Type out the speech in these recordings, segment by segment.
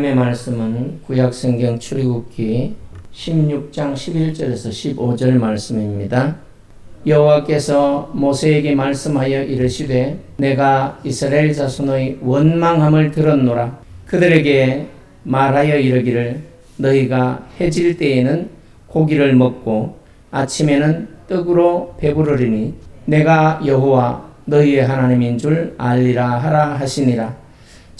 하나님의 말씀은 구약성경 출애굽기 16장 11절에서 15절 말씀입니다. 여호와께서 모세에게 말씀하여 이르시되 내가 이스라엘 자손의 원망함을 들었노라 그들에게 말하여 이르기를 너희가 해질 때에는 고기를 먹고 아침에는 떡으로 배부르리니 내가 여호와 너희의 하나님인 줄 알리라 하라 하시니라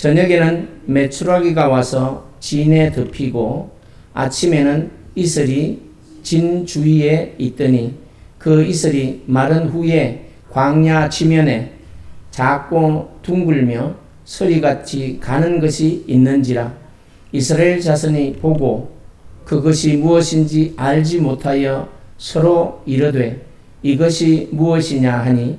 저녁에는 메추라기가 와서 진에 덮이고 아침에는 이슬이 진 주위에 있더니 그 이슬이 마른 후에 광야 지면에 작고 둥글며 소리같이 가는 것이 있는지라 이스라엘 자손이 보고 그것이 무엇인지 알지 못하여 서로 이르되 이것이 무엇이냐 하니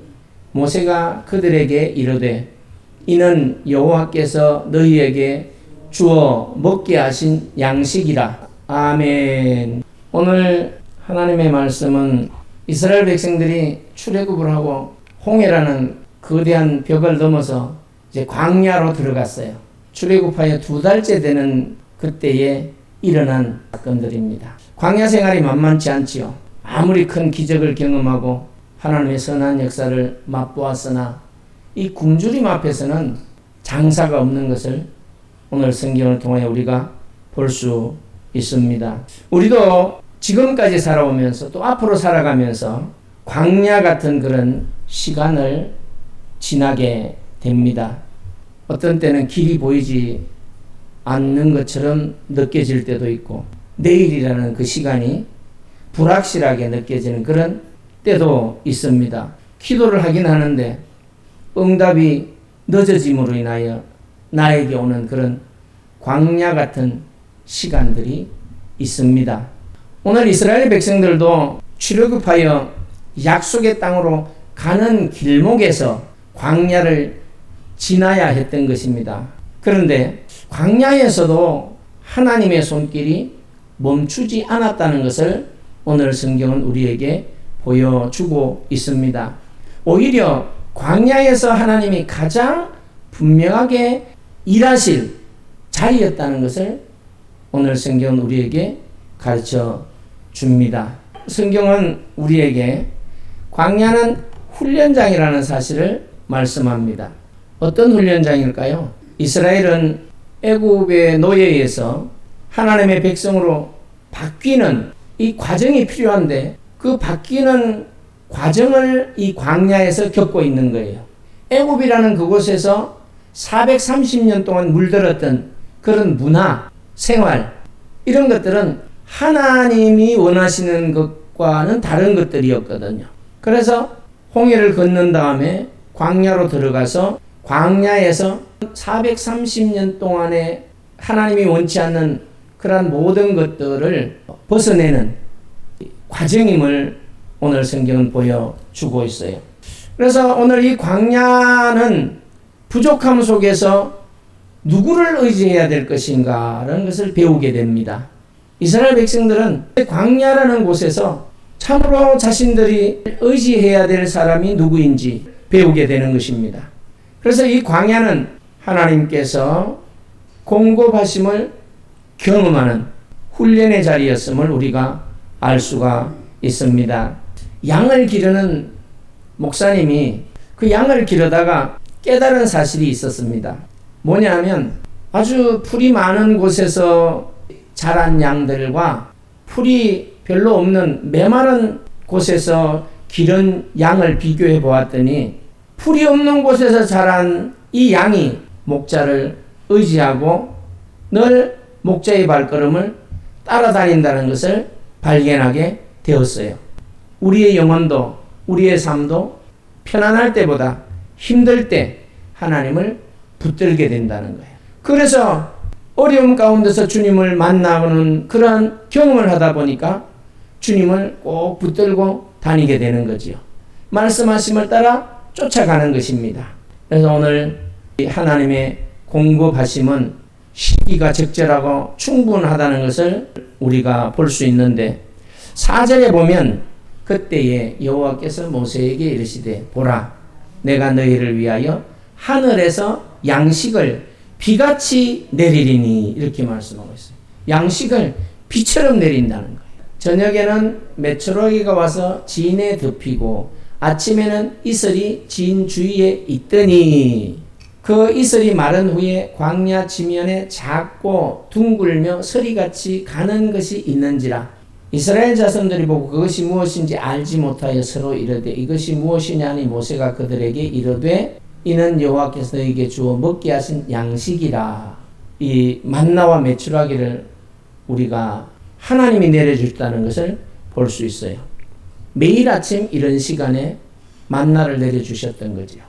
모세가 그들에게 이르되 이는 여호와께서 너희에게 주어 먹게 하신 양식이라 아멘 오늘 하나님의 말씀은 이스라엘 백성들이 출애굽을 하고 홍해라는 거대한 벽을 넘어서 이제 광야로 들어갔어요. 출애굽하여 두 달째 되는 그때에 일어난 사건들입니다. 광야 생활이 만만치 않지요. 아무리 큰 기적을 경험하고 하나님의 선한 역사를 맛보았으나 이 굶주림 앞에서는 장사가 없는 것을 오늘 성경을 통해 우리가 볼 수 있습니다. 우리도 지금까지 살아오면서 또 앞으로 살아가면서 광야 같은 그런 시간을 지나게 됩니다. 어떤 때는 길이 보이지 않는 것처럼 느껴질 때도 있고 내일이라는 그 시간이 불확실하게 느껴지는 그런 때도 있습니다. 기도를 하긴 하는데 응답이 늦어짐으로 인하여 나에게 오는 그런 광야 같은 시간들이 있습니다. 오늘 이스라엘 백성들도 출애굽하여 약속의 땅으로 가는 길목에서 광야를 지나야 했던 것입니다. 그런데 광야에서도 하나님의 손길이 멈추지 않았다는 것을 오늘 성경은 우리에게 보여주고 있습니다. 오히려 광야에서 하나님이 가장 분명하게 일하실 자리였다는 것을 오늘 성경은 우리에게 가르쳐 줍니다. 성경은 우리에게 광야는 훈련장이라는 사실을 말씀합니다. 어떤 훈련장일까요? 이스라엘은 애굽의 노예에서 하나님의 백성으로 바뀌는 이 과정이 필요한데 그 바뀌는 과정을 이 광야에서 겪고 있는 거예요. 애굽이라는 그곳에서 430년 동안 물들었던 그런 문화, 생활 이런 것들은 하나님이 원하시는 것과는 다른 것들이었거든요. 그래서 홍해를 건넌 다음에 광야로 들어가서 광야에서 430년 동안에 하나님이 원치 않는 그러한 모든 것들을 벗어내는 과정임을 오늘 성경은 보여주고 있어요. 그래서 오늘 이 광야는 부족함 속에서 누구를 의지해야 될 것인가라는 것을 배우게 됩니다. 이스라엘 백성들은 광야라는 곳에서 참으로 자신들이 의지해야 될 사람이 누구인지 배우게 되는 것입니다. 그래서 이 광야는 하나님께서 공급하심을 경험하는 훈련의 자리였음을 우리가 알 수가 있습니다. 양을 기르는 목사님이 그 양을 기르다가 깨달은 사실이 있었습니다. 뭐냐면 아주 풀이 많은 곳에서 자란 양들과 풀이 별로 없는 메마른 곳에서 기른 양을 비교해 보았더니 풀이 없는 곳에서 자란 이 양이 목자를 의지하고 늘 목자의 발걸음을 따라다닌다는 것을 발견하게 되었어요. 우리의 영혼도 우리의 삶도 편안할 때보다 힘들 때 하나님을 붙들게 된다는 거예요. 그래서 어려움 가운데서 주님을 만나는 그러한 경험을 하다 보니까 주님을 꼭 붙들고 다니게 되는 거지요. 말씀하심을 따라 쫓아가는 것입니다. 그래서 오늘 하나님의 공급하심은 시기가 적절하고 충분하다는 것을 우리가 볼 수 있는데 4절에 보면 그때에 여호와께서 모세에게 이르시되 보라 내가 너희를 위하여 하늘에서 양식을 비같이 내리리니 이렇게 말씀하고 있어요. 양식을 비처럼 내린다는 거예요. 저녁에는 메추라기가 와서 진에 덮이고 아침에는 이슬이 진 주위에 있더니 그 이슬이 마른 후에 광야 지면에 작고 둥글며 서리같이 가는 것이 있는지라 이스라엘 자손들이 보고 그것이 무엇인지 알지 못하여 서로 이르되 이것이 무엇이냐니 모세가 그들에게 이르되 이는 여호와께서 너에게 주어 먹게 하신 양식이라 이 만나와 메추라기를 우리가 하나님이 내려주셨다는 것을 볼 수 있어요. 매일 아침 이런 시간에 만나를 내려주셨던 거지요.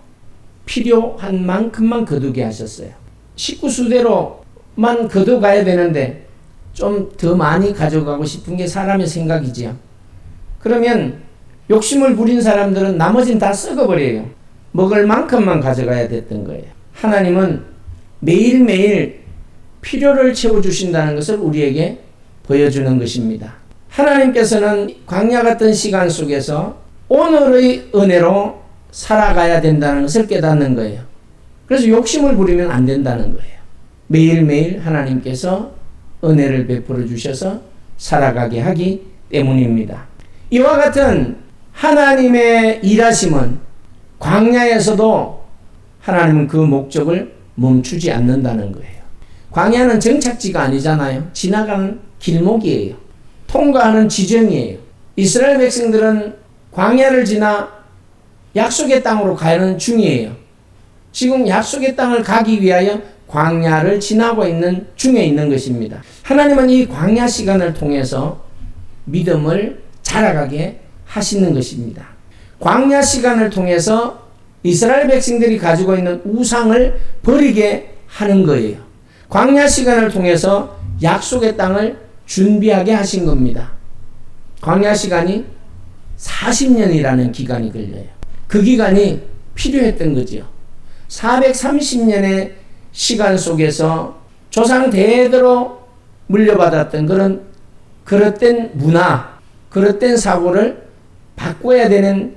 필요한 만큼만 거두게 하셨어요. 식구 수대로만 거두가야 되는데 좀 더 많이 가져가고 싶은 게 사람의 생각이지요. 그러면 욕심을 부린 사람들은 나머지는 다 썩어버려요. 먹을 만큼만 가져가야 됐던 거예요. 하나님은 매일매일 필요를 채워주신다는 것을 우리에게 보여주는 것입니다. 하나님께서는 광야 같은 시간 속에서 오늘의 은혜로 살아가야 된다는 것을 깨닫는 거예요. 그래서 욕심을 부리면 안 된다는 거예요. 매일매일 하나님께서 은혜를 베풀어 주셔서 살아가게 하기 때문입니다. 이와 같은 하나님의 일하심은 광야에서도 하나님은 그 목적을 멈추지 않는다는 거예요. 광야는 정착지가 아니잖아요. 지나가는 길목이에요. 통과하는 지점이에요. 이스라엘 백성들은 광야를 지나 약속의 땅으로 가는 중이에요. 지금 약속의 땅을 가기 위하여 광야를 지나고 있는 중에 있는 것입니다. 하나님은 이 광야 시간을 통해서 믿음을 자라가게 하시는 것입니다. 광야 시간을 통해서 이스라엘 백성들이 가지고 있는 우상을 버리게 하는 거예요. 광야 시간을 통해서 약속의 땅을 준비하게 하신 겁니다. 광야 시간이 40년이라는 기간이 걸려요. 그 기간이 필요했던 거지요. 430년의 시간 속에서 조상 대대로 물려받았던 그런 그릇된 문화, 그릇된 사고를 바꿔야 되는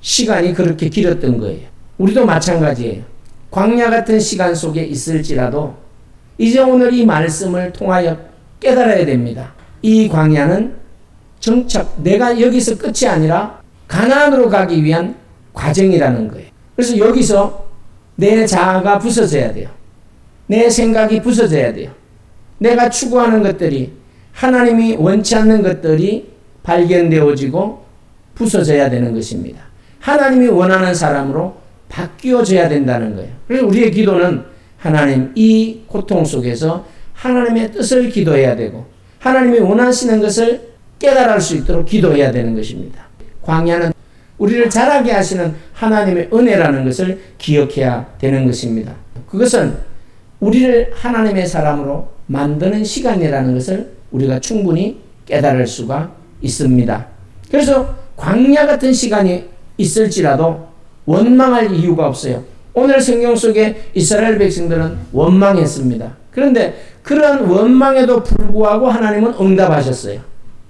시간이 그렇게 길었던 거예요. 우리도 마찬가지예요. 광야 같은 시간 속에 있을지라도 이제 오늘 이 말씀을 통하여 깨달아야 됩니다. 이 광야는 정착, 내가 여기서 끝이 아니라 가나안으로 가기 위한 과정이라는 거예요. 그래서 여기서 내 자아가 부서져야 돼요. 내 생각이 부서져야 돼요. 내가 추구하는 것들이 하나님이 원치 않는 것들이 발견되어지고 부서져야 되는 것입니다. 하나님이 원하는 사람으로 바뀌어져야 된다는 거예요. 그래서 우리의 기도는 하나님 이 고통 속에서 하나님의 뜻을 기도해야 되고 하나님이 원하시는 것을 깨달을 수 있도록 기도해야 되는 것입니다. 광야는 우리를 자라게 하시는 하나님의 은혜라는 것을 기억해야 되는 것입니다. 그것은 우리를 하나님의 사람으로 만드는 시간이라는 것을 우리가 충분히 깨달을 수가 있습니다. 그래서 광야 같은 시간이 있을지라도 원망할 이유가 없어요. 오늘 성경 속에 이스라엘 백성들은 원망했습니다. 그런데 그런 원망에도 불구하고 하나님은 응답하셨어요.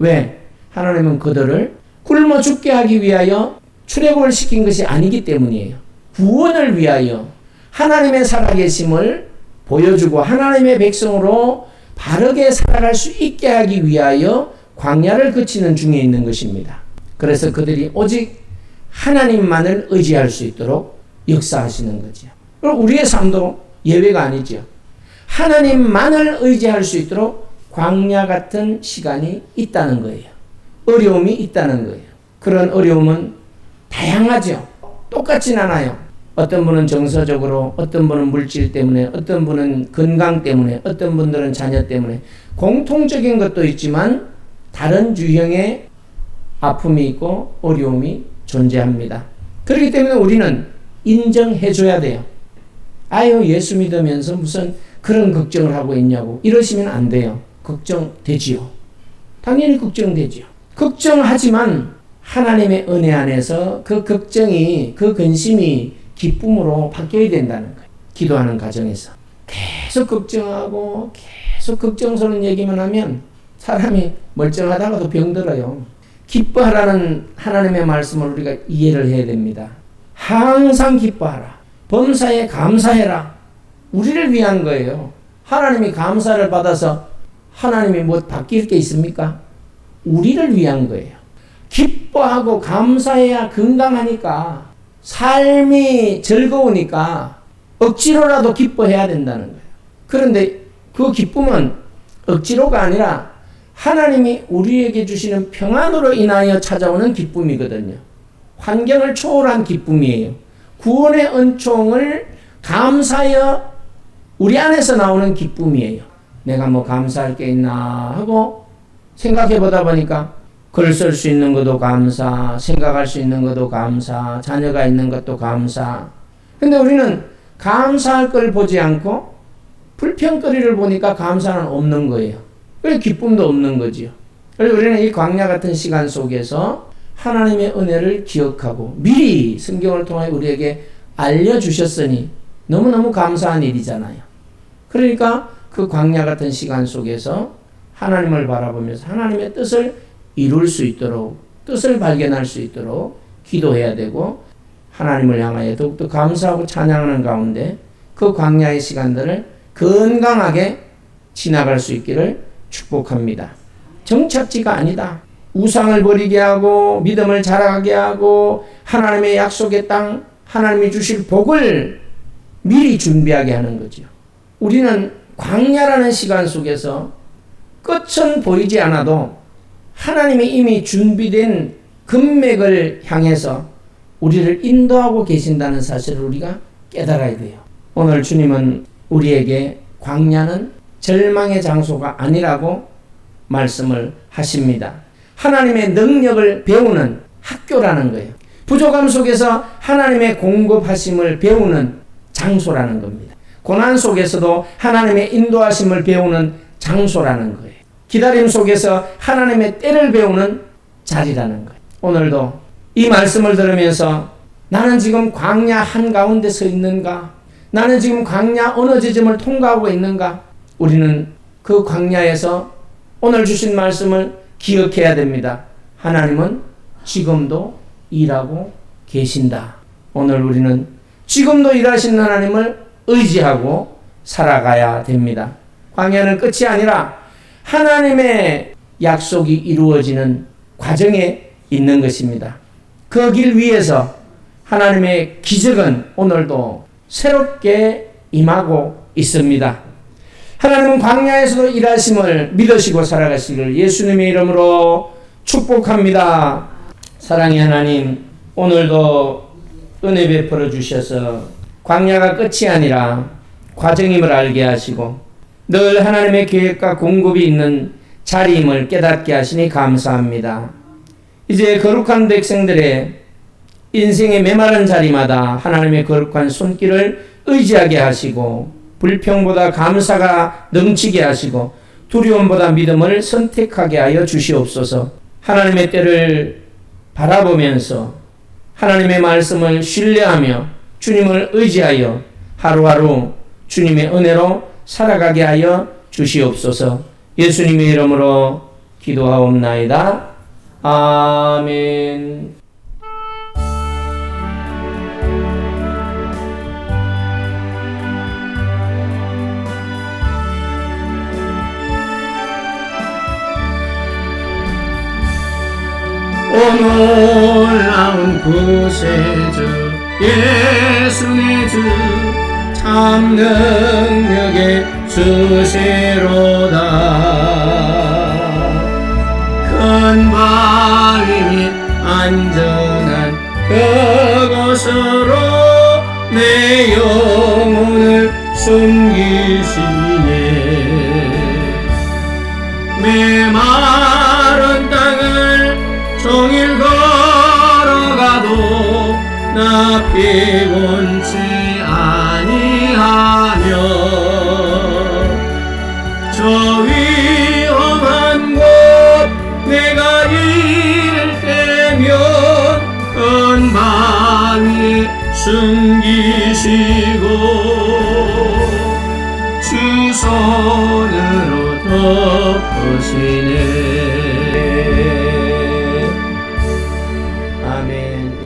왜? 하나님은 그들을 굶어 죽게 하기 위하여 출애굽을 시킨 것이 아니기 때문이에요. 구원을 위하여 하나님의 살아계심을 보여주고 하나님의 백성으로 바르게 살아갈 수 있게 하기 위하여 광야를 거치는 중에 있는 것입니다. 그래서 그들이 오직 하나님만을 의지할 수 있도록 역사하시는 거죠. 우리의 삶도 예외가 아니죠. 하나님만을 의지할 수 있도록 광야 같은 시간이 있다는 거예요. 어려움이 있다는 거예요. 그런 어려움은 다양하죠. 똑같진 않아요. 어떤 분은 정서적으로, 어떤 분은 물질 때문에, 어떤 분은 건강 때문에, 어떤 분들은 자녀 때문에 공통적인 것도 있지만 다른 유형의 아픔이 있고 어려움이 존재합니다. 그렇기 때문에 우리는 인정해 줘야 돼요. 아유, 예수 믿으면서 무슨 그런 걱정을 하고 있냐고 이러시면 안 돼요. 걱정되지요. 당연히 걱정되지요. 걱정하지만 하나님의 은혜 안에서 그 걱정이, 그 근심이 기쁨으로 바뀌어야 된다는 거예요. 기도하는 과정에서. 계속 걱정하고 계속 걱정스러운 얘기만 하면 사람이 멀쩡하다가도 병들어요. 기뻐하라는 하나님의 말씀을 우리가 이해를 해야 됩니다. 항상 기뻐하라. 범사에 감사해라. 우리를 위한 거예요. 하나님이 감사를 받아서 하나님이 뭐 바뀔 게 있습니까? 우리를 위한 거예요. 기뻐하고 감사해야 건강하니까 삶이 즐거우니까 억지로라도 기뻐해야 된다는 거예요. 그런데 그 기쁨은 억지로가 아니라 하나님이 우리에게 주시는 평안으로 인하여 찾아오는 기쁨이거든요. 환경을 초월한 기쁨이에요. 구원의 은총을 감사하여 우리 안에서 나오는 기쁨이에요. 내가 뭐 감사할 게 있나 하고 생각해 보다 보니까 글 쓸 수 있는 것도 감사, 생각할 수 있는 것도 감사, 자녀가 있는 것도 감사. 근데 우리는 감사할 걸 보지 않고 불평거리를 보니까 감사는 없는 거예요. 그래서 기쁨도 없는 거지요. 그래서 우리는 이 광야 같은 시간 속에서 하나님의 은혜를 기억하고 미리 성경을 통해 우리에게 알려주셨으니 너무너무 감사한 일이잖아요. 그러니까 그 광야 같은 시간 속에서 하나님을 바라보면서 하나님의 뜻을 이룰 수 있도록 뜻을 발견할 수 있도록 기도해야 되고 하나님을 향하여 더욱더 감사하고 찬양하는 가운데 그 광야의 시간들을 건강하게 지나갈 수 있기를 축복합니다. 정착지가 아니다. 우상을 버리게 하고 믿음을 자라게 하고 하나님의 약속의 땅 하나님이 주실 복을 미리 준비하게 하는 거죠. 우리는 광야라는 시간 속에서 끝은 보이지 않아도 하나님이 이미 준비된 금맥을 향해서 우리를 인도하고 계신다는 사실을 우리가 깨달아야 돼요. 오늘 주님은 우리에게 광야는 절망의 장소가 아니라고 말씀을 하십니다. 하나님의 능력을 배우는 학교라는 거예요. 부족함 속에서 하나님의 공급하심을 배우는 장소라는 겁니다. 고난 속에서도 하나님의 인도하심을 배우는 장소라는 거예요. 기다림 속에서 하나님의 때를 배우는 자리라는 거예요. 오늘도 이 말씀을 들으면서 나는 지금 광야 한가운데 서 있는가? 나는 지금 광야 어느 지점을 통과하고 있는가? 우리는 그 광야에서 오늘 주신 말씀을 기억해야 됩니다. 하나님은 지금도 일하고 계신다. 오늘 우리는 지금도 일하시는 하나님을 의지하고 살아가야 됩니다. 광야는 끝이 아니라 하나님의 약속이 이루어지는 과정에 있는 것입니다. 그 길 위에서 하나님의 기적은 오늘도 새롭게 임하고 있습니다. 하나님은 광야에서도 일하심을 믿으시고 살아가시길 예수님의 이름으로 축복합니다. 사랑의 하나님, 오늘도 은혜 베풀어 주셔서 광야가 끝이 아니라 과정임을 알게 하시고 늘 하나님의 계획과 공급이 있는 자리임을 깨닫게 하시니 감사합니다. 이제 거룩한 백성들의 인생의 메마른 자리마다 하나님의 거룩한 손길을 의지하게 하시고 불평보다 감사가 넘치게 하시고 두려움보다 믿음을 선택하게 하여 주시옵소서. 하나님의 때를 바라보면서 하나님의 말씀을 신뢰하며 주님을 의지하여 하루하루 주님의 은혜로 살아가게 하여 주시옵소서. 예수님의 이름으로 기도하옵나이다. 아멘. 놀라운 구세주 예수의 주 참 능력의 수시로다. 큰 바위 및 안전한 그곳으로 내 영혼을 숨기시네. 메마른 땅을 종일 걸어가도 나 피곤치 아 숨기시고 주 손으로 덮으시네